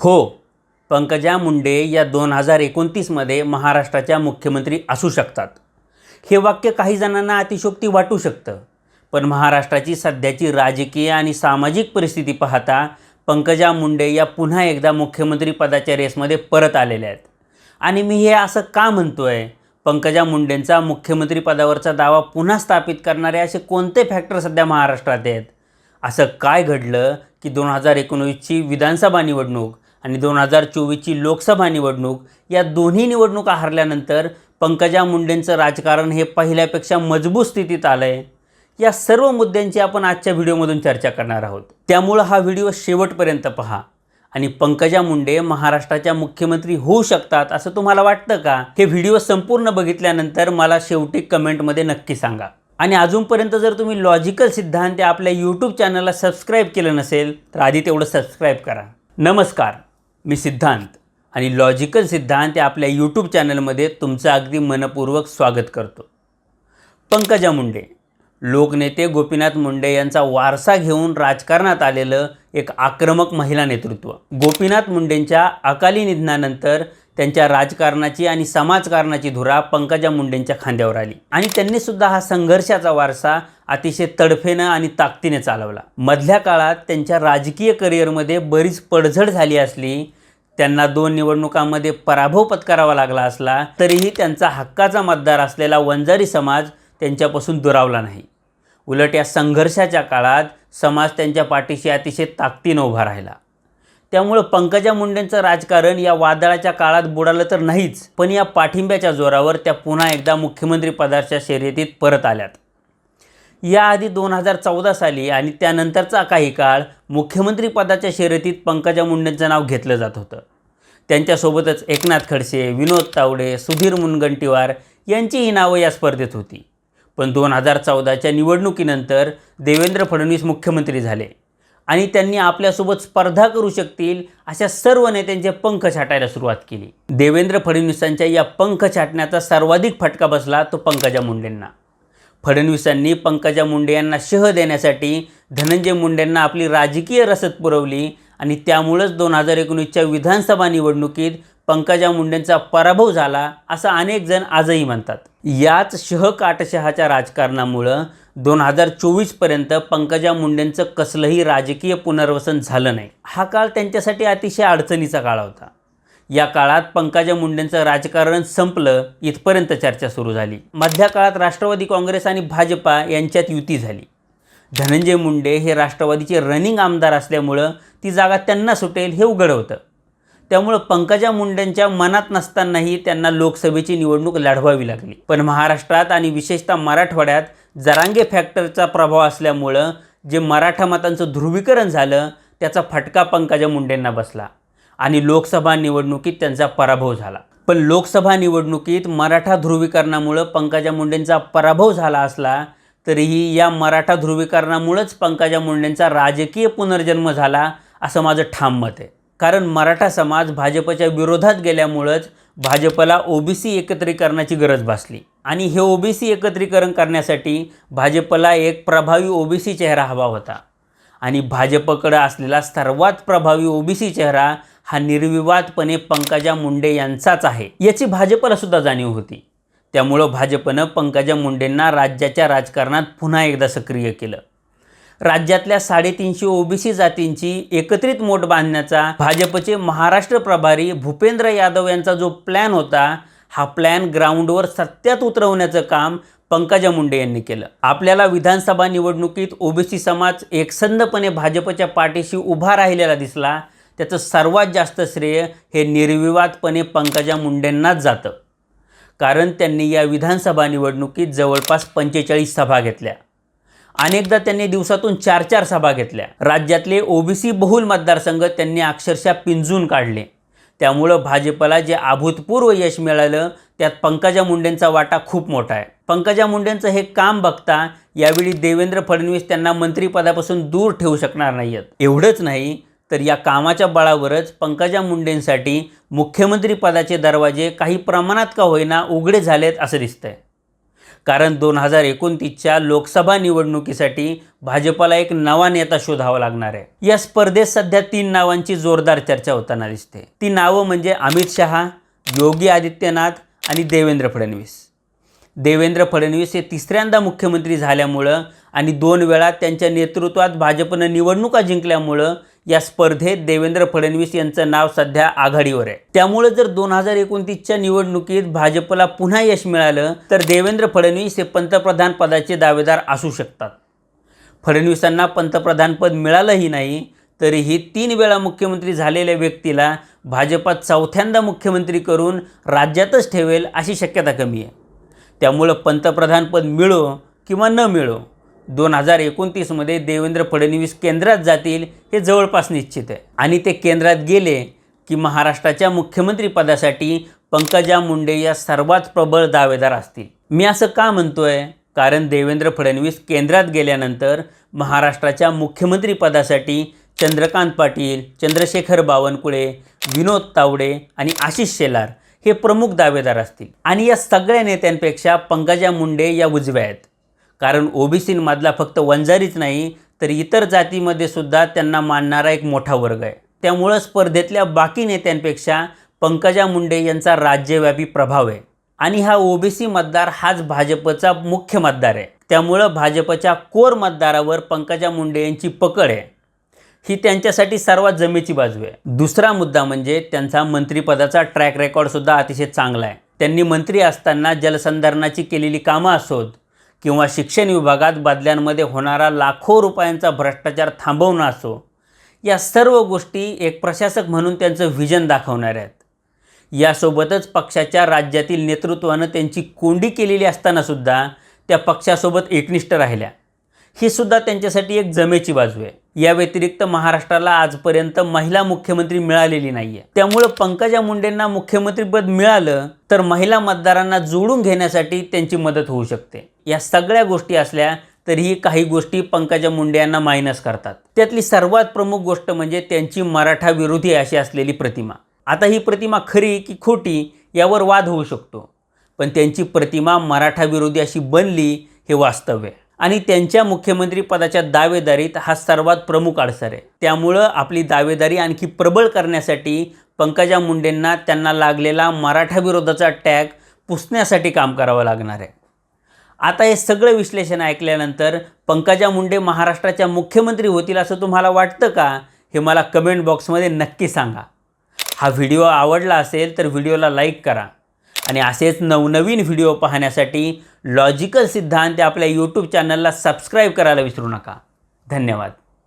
हो पंकजा मुंडे या दोन हजार एकोणतीसमध्ये महाराष्ट्राच्या मुख्यमंत्री असू शकतात. हे वाक्य काही जणांना अतिशोक्ती वाटू शकतं पण महाराष्ट्राची सध्याची राजकीय आणि सामाजिक परिस्थिती पाहता पंकजा मुंडे या पुन्हा एकदा मुख्यमंत्री पदाच्या रेसमध्ये परत आलेल्या आहेत. आणि मी हे असं का म्हणतो आहे पंकजा मुंडेंचा मुख्यमंत्री पदावरचा दावा पुन्हा स्थापित करणारे असे कोणते फॅक्टर सध्या महाराष्ट्रात आहेत? असं काय घडलं की दोन हजार एकोणवीसची विधानसभा निवडणूक आणि दोन हजार चोवीसची लोकसभा निवडणूक या दोन्ही निवडणुका हरल्यानंतर पंकजा मुंडेंचं राजकारण हे पहिल्यापेक्षा मजबूत स्थितीत आलं आहे या सर्व मुद्द्यांची आपण आजच्या व्हिडिओमधून चर्चा करणार आहोत. त्यामुळं हा व्हिडिओ शेवटपर्यंत पहा. आणि पंकजा मुंडे महाराष्ट्राच्या मुख्यमंत्री होऊ शकतात असं तुम्हाला वाटतं का? हे व्हिडिओ संपूर्ण बघितल्यानंतर मला शेवटी कमेंटमध्ये नक्की सांगा. आणि अजूनपर्यंत जर तुम्ही लॉजिकल सिद्धांत आपल्या यूट्यूब चॅनलला सबस्क्राईब केलं नसेल तर आधी तेवढं सबस्क्राईब करा. नमस्कार. मी सिद्धांत आणि लॉजिकल सिद्धांत या आपल्या यूट्यूब चॅनलमध्ये तुमचं अगदी मनपूर्वक स्वागत करतो. पंकजा मुंडे लोकनेते गोपीनाथ मुंडे यांचा वारसा घेऊन राजकारणात आलेलं एक आक्रमक महिला नेतृत्व. गोपीनाथ मुंडेंच्या अकाली निधनानंतर त्यांच्या राजकारणाची आणि समाजकारणाची धुरा पंकजा मुंडेंच्या खांद्यावर आली. आणि त्यांनी सुद्धा हा संघर्षाचा वारसा अतिशय तडफेनं आणि ताकदीने चालवला. मधल्या काळात त्यांच्या राजकीय करिअरमध्ये बरीच पडझड झाली असली त्यांना दोन निवडणुकांमध्ये पराभव पत्करावा लागला असला तरीही त्यांचा हक्काचा मतदार असलेला वंजारी समाज त्यांच्यापासून दुरावला नाही. उलट या संघर्षाच्या काळात समाज त्यांच्या पाठीशी अतिशय ताकदीनं उभा राहिला. त्यामुळं पंकजा मुंडेंचं राजकारण या वादळाच्या काळात बुडालं तर नाहीच पण या पाठिंब्याच्या जोरावर त्या पुन्हा एकदा मुख्यमंत्री पदाच्या शर्यतीत परत आल्यात. याआधी दोन हजार चौदा साली आणि त्यानंतरचा काही काळ मुख्यमंत्री पदाच्या शर्यतीत पंकजा मुंडेंचं नाव घेतलं जात होतं. त्यांच्यासोबतच एकनाथ खडसे विनोद तावडे सुधीर मुनगंटीवार यांचीही नावं या स्पर्धेत होती. पण दोन हजार चौदाच्या निवडणुकीनंतर देवेंद्र फडणवीस मुख्यमंत्री झाले. आणि त्यांनी आपल्यासोबत स्पर्धा करू शकतील अशा सर्व नेत्यांचे पंख छाटायला सुरुवात केली. देवेंद्र फडणवीसांच्या या पंख छाटण्याचा सर्वाधिक फटका बसला तो पंकजा मुंडेंना. फडणवीसांनी पंकजा मुंडे यांना शह देण्यासाठी धनंजय मुंडेंना आपली राजकीय रसद पुरवली आणि त्यामुळंच दोन हजार एकोणीसच्या विधानसभा निवडणुकीत पंकजा मुंडेंचा पराभव झाला असं अनेक जण आजही म्हणतात. याच शह काटशहाच्या राजकारणामुळं दोन हजार चोवीसपर्यंत पंकजा मुंडेंचं कसलंही राजकीय पुनर्वसन झालं नाही. हा काळ त्यांच्यासाठी अतिशय अडचणीचा काळ होता. या काळात पंकजा मुंडेंचं राजकारण संपलं इथपर्यंत चर्चा सुरू झाली. मधल्या काळात राष्ट्रवादी काँग्रेस आणि भाजपा यांच्यात युती झाली. धनंजय मुंडे हे राष्ट्रवादीचे रनिंग आमदार असल्यामुळं ती जागा त्यांना सुटेल हे उघड होतं. त्यामुळं पंकजा मुंडेंच्या मनात नसतानाही त्यांना लोकसभेची निवडणूक लढवावी लागली. पण महाराष्ट्रात आणि विशेषतः मराठवाड्यात जरांगे फॅक्टरचा प्रभाव असल्यामुळं जे मराठा मतांचं ध्रुवीकरण झालं त्याचा फटका पंकजा मुंडेंना बसला आणि लोकसभा निवडणुकीत त्यांचा पराभव झाला. पण लोकसभा निवडणुकीत मराठा ध्रुवीकरणामुळं पंकजा मुंडेंचा पराभव झाला असला तरीही या मराठा ध्रुवीकरणामुळंच पंकजा मुंडेंचा राजकीय पुनर्जन्म झाला असं माझं ठाम मत आहे. कारण मराठा समाज भाजपच्या विरोधात गेल्यामुळंच भाजपला ओबीसी एकत्रीकरणाची गरज भासली. आणि हे ओबीसी एकत्रीकरण करण्यासाठी भाजपला एक प्रभावी ओबीसी चेहरा हवा होता. आणि भाजपकडं असलेला सर्वात प्रभावी ओबीसी चेहरा हा निर्विवादपणे पंकजा मुंडे यांचाच आहे. याची भाजपला सुद्धा जाणीव होती. त्यामुळं भाजपनं पंकजा मुंडेंना राज्याच्या राजकारणात पुन्हा एकदा सक्रिय केलं. राज्यातल्या साडेतीनशे ओबीसी जातींची एकत्रित मोठ बांधण्याचा भाजपचे महाराष्ट्र प्रभारी भूपेंद्र यादव यांचा जो प्लॅन होता हा प्लॅन ग्राउंडवर सत्यात उतरवण्याचं काम पंकजा मुंडे यांनी केलं. आपल्याला विधानसभा निवडणुकीत ओबीसी समाज एकसंधपणे भाजपच्या पाठीशी उभा राहिलेला दिसला त्याचं सर्वात जास्त श्रेय हे निर्विवादपणे पंकजा मुंडेंनाच जातं. कारण त्यांनी या विधानसभा निवडणुकीत जवळपास पंचेचाळीस सभा घेतल्या. अनेकदा त्यांनी दिवसातून चार चार सभा घेतल्या. राज्यातले ओबीसी बहुल मतदारसंघ त्यांनी अक्षरशः पिंजून काढले. त्यामुळं भाजपला जे अभूतपूर्व यश मिळालं त्यात पंकजा मुंडेंचा वाटा खूप मोठा आहे. पंकजा मुंडेंचं हे काम बघता यावेळी देवेंद्र फडणवीस त्यांना मंत्रिपदापासून दूर ठेवू शकणार नाही आहेत एवढंच नाही तर या कामाच्या बळावरच पंकजा मुंडेंसाठी मुख्यमंत्रीपदाचे दरवाजे काही प्रमाणात का होईना उघडे झालेत असं दिसतंय. कारण दोन हजार एकोणतीसच्या लोकसभा निवडणुकीसाठी भाजपला एक नवा नेता शोधावा लागणार आहे. या स्पर्धेत सध्या तीन नावांची जोरदार चर्चा होताना दिसते. ती नावं म्हणजे अमित शहा योगी आदित्यनाथ आणि देवेंद्र फडणवीस. देवेंद्र फडणवीस हे तिसऱ्यांदा मुख्यमंत्री झाल्यामुळं आणि दोन वेळा त्यांच्या नेतृत्वात भाजपनं निवडणुका जिंकल्यामुळं या स्पर्धेत देवेंद्र फडणवीस यांचं नाव सध्या आघाडीवर आहे. त्यामुळं जर दोन हजार एकोणतीसच्या निवडणुकीत भाजपला पुन्हा यश मिळालं तर देवेंद्र फडणवीस हे पंतप्रधान पदाचे दावेदार असू शकतात. फडणवीसांना पंतप्रधानपद मिळालंही नाही तरीही तीन वेळा मुख्यमंत्री झालेल्या व्यक्तीला भाजपात चौथ्यांदा मुख्यमंत्री करून राज्यातच ठेवेल अशी शक्यता कमी आहे. त्यामुळं पंतप्रधानपद मिळो किंवा न मिळो दोन हजार एकोणतीसमध्ये देवेंद्र फडणवीस केंद्रात जातील हे जवळपास निश्चित आहे. आणि ते केंद्रात गेले की महाराष्ट्राच्या मुख्यमंत्रीपदासाठी पंकजा मुंडे या सर्वात प्रबळ दावेदार असतील. मी असं का म्हणतोय? कारण देवेंद्र फडणवीस केंद्रात गेल्यानंतर महाराष्ट्राच्या मुख्यमंत्रीपदासाठी चंद्रकांत पाटील चंद्रशेखर बावनकुळे विनोद तावडे आणि आशिष शेलार हे प्रमुख दावेदार असतील. आणि या सगळ्या नेत्यांपेक्षा पंकजा मुंडे या उजव्या आहेत. कारण ओबीसींमधला फक्त वंजारीच नाही तर इतर जातीमध्ये सुद्धा त्यांना मानणारा एक मोठा वर्ग आहे. त्यामुळं स्पर्धेतल्या बाकी नेत्यांपेक्षा पंकजा मुंडे यांचा राज्यव्यापी प्रभाव आहे. आणि हा ओबीसी मतदार हाच भाजपचा मुख्य मतदार आहे. त्यामुळं भाजपच्या कोर मतदारावर पंकजा मुंडे यांची पकड आहे. ही त्यांच्यासाठी सर्वात जमेची बाजू आहे. दुसरा मुद्दा म्हणजे त्यांचा मंत्रिपदाचा ट्रॅक रेकॉर्डसुद्धा अतिशय चांगला आहे. त्यांनी मंत्री असताना जलसंधारणाची केलेली कामं असोत किंवा शिक्षण विभागात बदल्यांमध्ये होणारा लाखो रुपयांचा भ्रष्टाचार थांबवणं असो या सर्व गोष्टी एक प्रशासक म्हणून त्यांचं व्हिजन दाखवणार आहेत. यासोबतच पक्षाच्या राज्यातील नेतृत्वानं त्यांची कोंडी केलेली असतानासुद्धा त्या पक्षासोबत एकनिष्ठ राहिल्या. ही सुद्धा त्यांच्यासाठी एक जमेची बाजू आहे. या व्यतिरिक्त महाराष्ट्राला आजपर्यंत महिला मुख्यमंत्री मिळालेली नाही आहे त्यामुळं पंकजा मुंडेंना मुख्यमंत्रीपद मिळालं तर महिला मतदारांना जोडून घेण्यासाठी त्यांची मदत होऊ शकते. या सगळ्या गोष्टी असल्या तरीही काही गोष्टी पंकजा मुंडे यांना मायनस करतात. त्यातली सर्वात प्रमुख गोष्ट म्हणजे त्यांची मराठा विरोधी अशी असलेली प्रतिमा. आता ही प्रतिमा खरी की खोटी यावर वाद होऊ शकतो. पण त्यांची प्रतिमा मराठा विरोधी अशी बनली हे वास्तव आहे. आणि त्यांच्या मुख्यमंत्रीपदाच्या दावेदारीत हा सर्वात प्रमुख अडसर आहे. त्यामुळं आपली दावेदारी आणखी प्रबळ करण्यासाठी पंकजा मुंडेंना त्यांना लागलेला मराठा विरोधाचा टॅग पुसण्यासाठी काम करावं लागणार आहे. आता हे सगळं विश्लेषण ऐकल्यानंतर पंकजा मुंडे महाराष्ट्राच्या मुख्यमंत्री होतील असं तुम्हाला वाटतं का? हे मला कमेंट बॉक्समध्ये नक्की सांगा. हा व्हिडिओ आवडला असेल तर व्हिडिओला लाईक करा. आणि असेच नवनवीन व्हिडिओ पाहण्यासाठी लॉजिकल सिद्धांत आपल्या यूट्यूब चॅनलला सबस्क्राईब करायला विसरू नका. धन्यवाद.